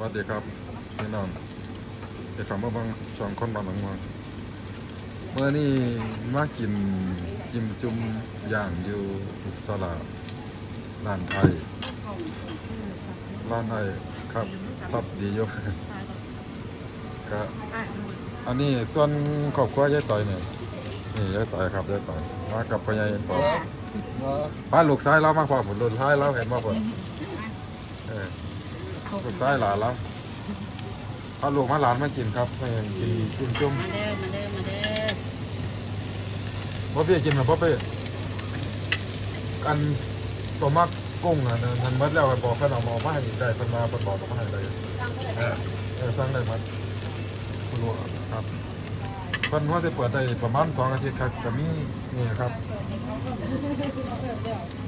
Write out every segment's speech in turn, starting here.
วัสดีครับพี่น้องเดี๋ยวคำว่าบางช่องคนบางหลังมาเมื่อนี้มากินจิ้มจุ่มย่างอยู่อุสลาร้านไทยร้านไทยครับซับดีอยู่ก็อันนี้ส่วนครอบครัวยายต่อยเนี่ยนี่ยายต่อยครับยายต่อยมากับพ่อใหญ่ปอพาลูกชายเรามาพอผลลูกชายเราเห็นมาผลเออ ลูกชายหลานแล้วพาลูกมาหลานมากินครับให้กินกินจุ่มมาเด้อมาเด้อมาเด้อพ่อพี่กินไหมพ่อพี่กันตัวมักกุ้งอะนั่นมัดแล้วบอกเพื่อนเอามาเอามาให้ได้เพิ่นมาเพิ่นบอกเอามาให้เลยเออเออสร้างได้มัดคุณรู้ครับเพิ่นว่าจะเปิดได้ประมาณสองอาทิตย์ครับก็มีนี่ครับ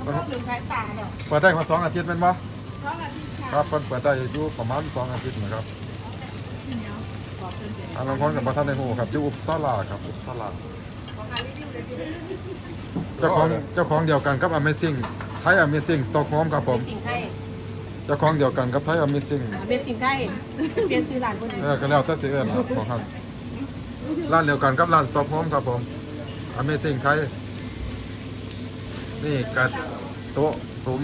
เพิ่นลืมใช้ตาเนาะเปิดได้มาสองอาทิตย์เป็นปะเพราะอาทิตย์ ครับเพิ่นเปิดได้อยู่ประมาณสองอาทิตย์นะครับบอกเพิ่นเดี๋ยวอันนั้นคนกับพระท่านในหูครับอยู่อุปสลาครับอุปสลาขอการรีวิวเลยสิเจ้าของเจ้าของเดียวกันกับ Amazing ไทย Amazing Stockholm ครับผมสิ่งไทยเจ้าของเดียวกันกับไทย Amazing เป็นสิ่งไทยเปลี่ยนชื่อร้านคนอื่นเออก็แล้วแต่สิเอิ้นครับของท่านร้านเดียวกันกับร้าน Stockholm ครับผม Amazing ไทยนี่กัดโต๊ะตุ้ม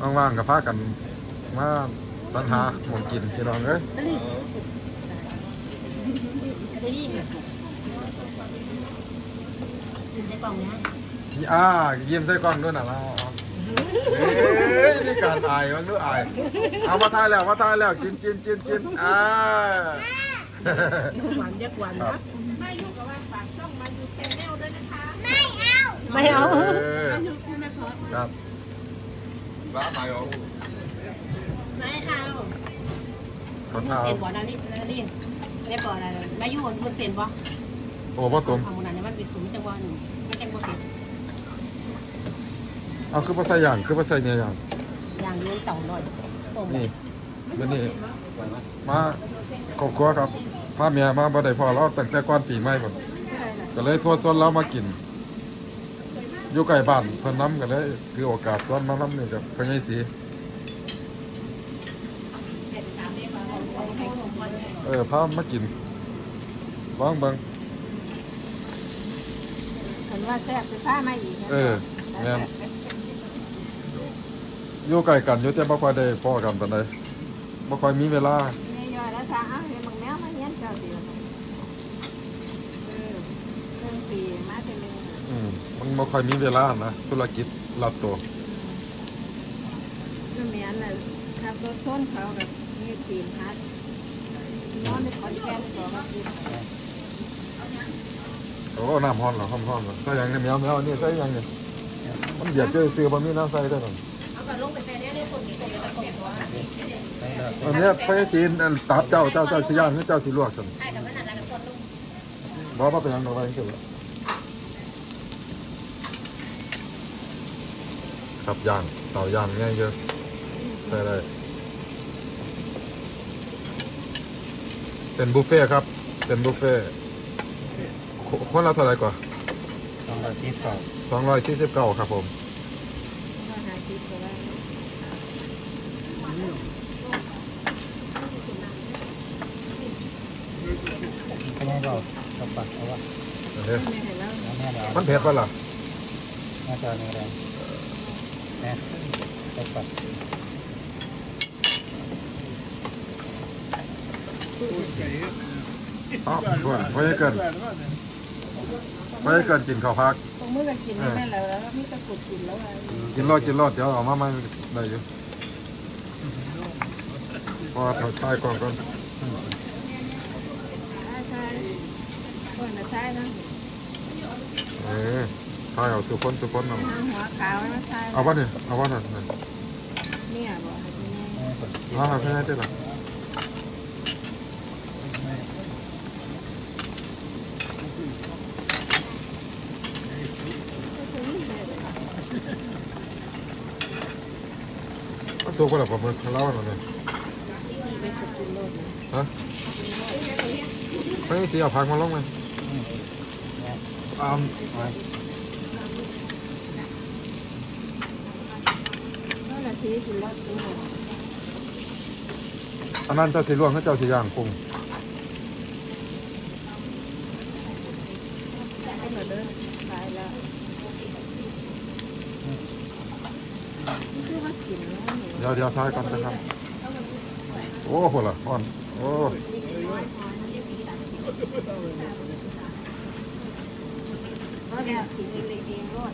ว่างๆกับพากันมาสรรหาหมองกินพี่น้องเอ้ยนั่นนี่ได้ยินในกล่องเนี้ยอ่ายิ้มใส่กล้องด้วยนะเราเอ้ยมีการอายมันด้วยอาย เอามาทายแล้วมาทายแล้วกินกินกินกินอ่าหวานยักหวานครันะบไม่ยุ่งกับว่าฝากช่องมาดูแชนแนลด้วยนะคะ ไม่เอา ไม่ยุ่งคุณนะครครั บร้านไหนอ๋อไม่เอาคนมุเอานเซนบ่อนั่นนี่นั่นนี่ไม่ได้บ่ออะไรไม่ยุ่งมุนเซนบ่โอ้พ่อตุ่มทำมันนั้นมันเป็นถุงจังหวะหนึ่งไม่จังหวะเดียวเอาคือภาษาอย่างคือภาษาเนี่ยอย่างอย่างนี้เต่าหน่อยต้มนี่มันนี่มาครอบครัวครับพาเมียมาบ่ได้พอเราตั้งแต่ก่อนปีใหม่ผมก็เลยทัวร์ซนเรามากิน อยู่ใกล้บ้านเพิ่นน้ำกันเลยคือโอกาสซ้อนมาน้ำนี่กับพญายศรีเออพามากินลองเบิ่งเห็นว่าแซ่บคือผ้ามาอีกเออแม่นอยู่ใกล้กันอยู่แต่บ่ค่อยได้พ้อกันปานใดบ่ค่อยมีเวลานี่ย่อยแล้วจ้าเอาเห็นบางแมวมาเลี้ยงเจ้าเดียวเออเรื่องปีมาเป็นเรื่อง อืมมันบ่ค่อยมีเวลานะธุรกิจรัดตัวเรื่องเมียนน่ะขับรถชนเขาแบบมีปีนฮัดนอนในขอนแก่นตัวก็คือโอ้น้ำร้อนเหรอร้อนๆเหรอใส่หยังเนี่ยแมวแมวอันนี้ใส่หยังเนี่ยมันเบียดเจอซื้อบ่มีน้ำใส่ได้หรอกเอาแบบลงไปใส่เนี่ยเนี่ยคนนี้คนนี้ตะโกนว่าอันเนี้ยพญายศรีอันตับเจ้าเจ้าเจ้าสิย่างหรือเจ้าสิลวกซั่นใช่กับมันอะไรกับคนลุงบ่ว่าเป็นหยังดอกว่าจังซี่ล่ะ ครับย่างเตาย่างง่ายเยอะใส่ได้เป็นบุฟเฟ่ต์ครับ เป็นบุฟเฟ่ต์คคนละเท่าไหร่กว่าสองร้อยสี่สิบสองสองร้อยสี่สิบเก้าครับผมมาหาคิดก็ว่าเป็นไงเรากระปัดเอาวะอันนี้ไม่เห็นแล้วแล้วแม่เรามันเผ็ดปะล่ะหน้าจอในแรง นะกระปัดอ๋อพอให้เกินพอให้เกินกินข้าวพักตรงเมื่อกินไม่แม่แล้วแล้วมีตะกุดกินแล้วไงกินรอดกินรอดเดี๋ยวเอามาไม่ได้อยู่พอถ่ายถ่ายก่อนก่อนใช่ใช่คนนะใช่นะเออ ถ่ายเอาสุคนสุคนเอาทางหัวขาวนะใช่เอาวะเนี่ยเอาวะนั่นนั่นเนี่ยบอกให้แม่แม่กดเอาเอาแค่นี้ได้หรอเอาสุกก็แล้วปลาหมึกเล่าหน่อยที่ไปขุดกินโลดนะฮะไม่สีเอาผักมาลงไหมอ่านั่ นแหละสิชีกินแล้วกินหมดอันนั้นเจ้าสีลวงกับเจ้าสีย่างปรุงให้มาเด้อตายแล้วคือว่ากินแล้วเนี่ยเดี๋ยวเดี๋ยวทายก่อนนะครับ โอ้โหล่ะอ่อน โอ้ก็เนี่ยกินเองเองรอด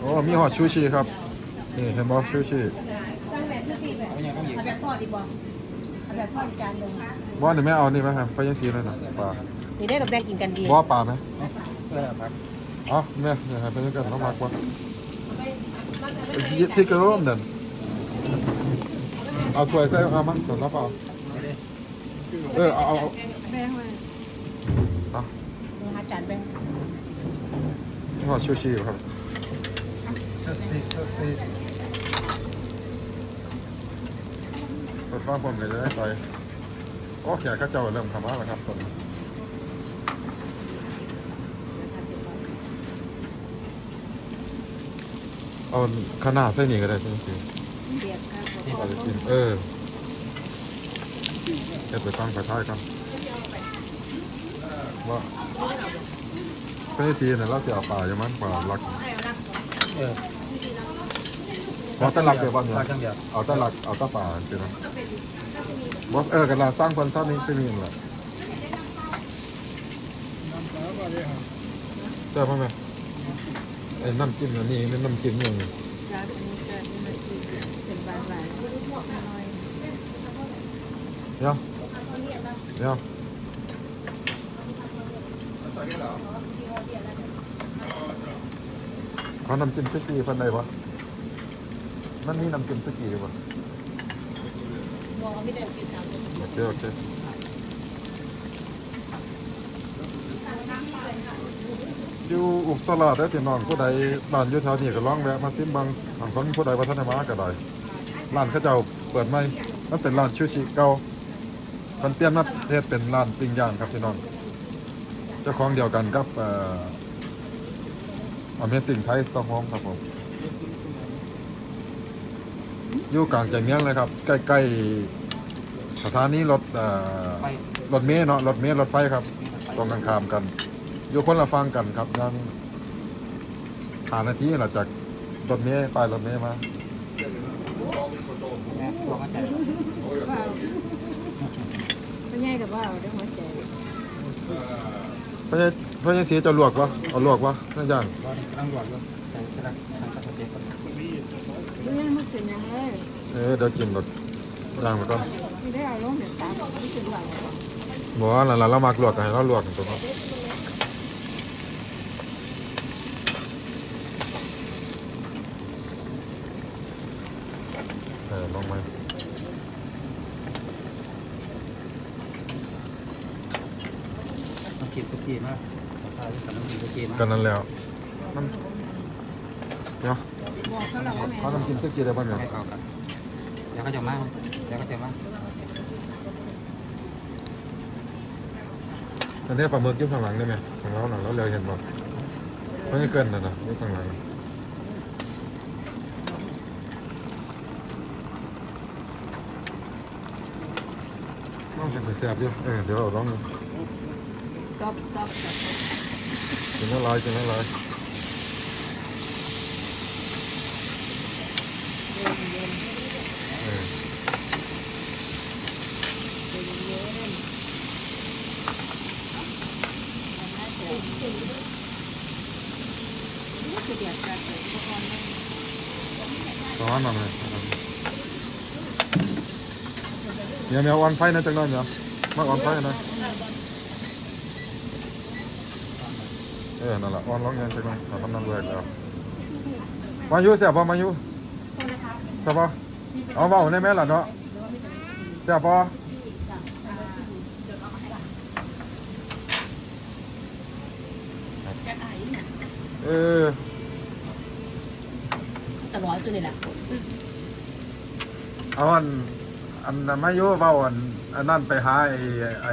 โอ้มีหอดชูชีครับ นี่เห็นบ่ชูชีเอาอย่างต้องหยิบแบบทอดดีบ่แบบทอดจานลงบ่นี่แม่เอานี่ไหมครับไปยังสีเลยนะปลานี่ได้กับแบงกินกันดีบ่ปลาไหมเออครับเอ๋อแม่เนี่ยไปยังกันน้องมากกว่าที่กระโดดนั่นเอาถ้วยใส่เอามาส่วนรับเอาไม่ได้เออเอาเอาเอาแบงเลยเอาหาจานแบง มีหอดชูชีอยู่ครับชูชีชูชีเปิดฟ้าผมเลยจะได้ไปโอ้แขกเข้าเจ้าเริ่มทำมาแล้วครับตอนนี้เอาขนาดเส้นนี้ก็ได้เพิ่งซื้อเดียดครับเอาไปกินเออเก็บไปตั้งไปท้ายกันว่า เพิ่งซื้อเนี่ยเราจะเอาปลาอย่างมันปลาหลักเออพอแต่หลักเดียวบ้านเนี่ยเอาแต่หลักเอาแต่ปลาสินะบอสเออกันลาสร้างคนเท่านี้ที่นี่แหละเจอพ่อไหมไอ้น้ำจิ้มอันนี้นี่น้ำจิ้มย่างเป็นบานๆน้อยเดี๋ยวเดี๋ยว เขาน้ำจิ้มสกีพันใดวะมันมีน้ำจิ้มสกีวะมองไม่ได้กินน้ำโอเคโอเคอยู่อุกสลัดได้อพี่น้องผู้ใดบ้านอยู่แถวนี้ก็ลองแวะมาซิมบางบางคนผู้ใดวัฒนมาก็ได้ร้านเขาเจ้าเปิดใหม่มันเป็นร้านชูชิเก่ามันเปลี่ยนมาเทศเป็นร้านปิ้งย่างครับพี่น้อง เจ้าของเดียวกันกับเอ่อ Amazing Thai Stockholm ครับผมอยู่กลางใจเมืองเลยครับ ใกล้ๆสถานีรถเอ่อไปรถเมล์เนาะรถเมล์รถไฟครับ ตรงกันข้ามกันอยู่คนละฟังกันครับยังหานาทีหลังจากรถเมล์ไปรถเมล์มา แม่ลองมาจัดว้าไม่ใหญ่กับว่าได้หัวใจ เพราะฉะเพราะฉะนั้นสีจะลวกวะเอาลวกวะนั่นย่างรอนี่กำลังหยอดอยู่แต่กำลังทำกระเทียมก่อนไม่ใช่มันเป็นยังเลยเออเดี๋ยวกินรถย่างไปก่อนไม่ได้เอาลงเห็นตาไม่เป็นไรบอกว่าหลานๆเรามากลวกกันให้เราลวกกันตัวเนาะเออลองไหม ต้อง กินสุกี้นะปลาที่สั่งต้องกินสุกี้นะกันนั้นแล้วน้ำเดี๋ยวบอกเขาแล้วว่าแม่เขาน้ำกินสักกี่ได้บ้างเนี่ยให้เข้ากันเดี๋ยวก็จะมาเดี๋ยวก็จะมาอันนี้ปลาหมึกอยุ่ข้างหลังได้ไหมของเราหลังเราเลยเห็นบ่ไม่ให้เกินนะนะอยุ่ข้างหลังน้องเป็นแต่แซ่บอยู่เออเดี๋ยวเราลองดูสต็อปสต็อปกินละลายกินละลายเย็นเย็นเออเย็นเย็นคือเดียดกันเลยทุกคนร้อนหน่อยเดี๋ ยวแมวออนไฟนะจังเลยเดี๋ยวมาออนไฟนะ เออนั่นแหละออนร้องยังจังเลยทำน้ำเลยแล้วมาอยู่เสียบป่ะมาอยู่เสียบป่ะเอาเบาในแม่ล่ะเนาะเสียบป่ะเออตลอดตัวนี่แหละเอาอันอันนั้นมาอยู่เบาอันอันนั่นไปหาไอ้ไอ้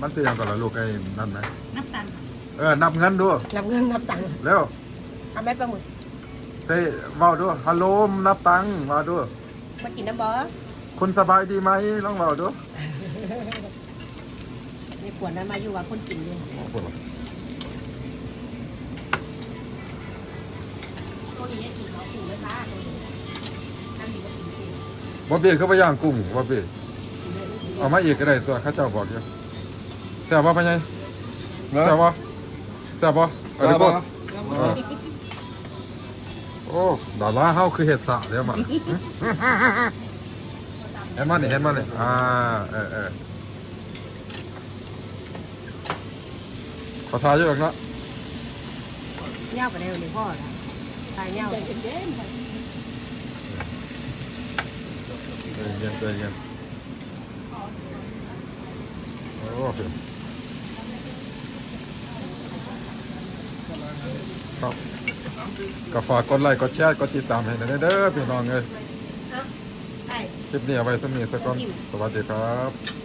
มันสิยังก่อนละลูกไอ้นั่นไหมนับตังค์ เออนับเงินดูนับเงินนับตังค์เร็วเอาไหมปลาหมึกเซ่เว้าดูฮัลโหลนับตังค์เว้าดูมากินน้ำบอคุณสบายดีไหมลองเว้าดูในขวดนั้นมาอยู่ว่าคนกินอยู่โอ้โหตัวนี้กินเขากินเลยค่ะตัวนี้น้ำดีก็กินกินบ่เบี้คือไปย่างกุ้งบ่เบี้เอามาอีกก็ได้ตัวเข้าเจ้าบอกอยู่แซ่บบ่พ่อใหญ่แซ่บบ่ แซ่บบ่เอะไรบ่เออโอ้ดาราเฮาคือเฮ็ดสะเด้อมาเห็นมันนี่เห็นมันนี่อ่าเออเออขอทายอยู่หรอกเนาะเน่าไปเร็วเลยพ่อละตายเน่าใจเย็นใจเย็นโอ้โห ครับก็ฝากกดไลค์กดแชร์กดติดตามให้หน่อยเด้อพี่น้องเอ้ยไอ้คลิปนี้เอาไว้สมีสักก่อนสวัสดีครับไ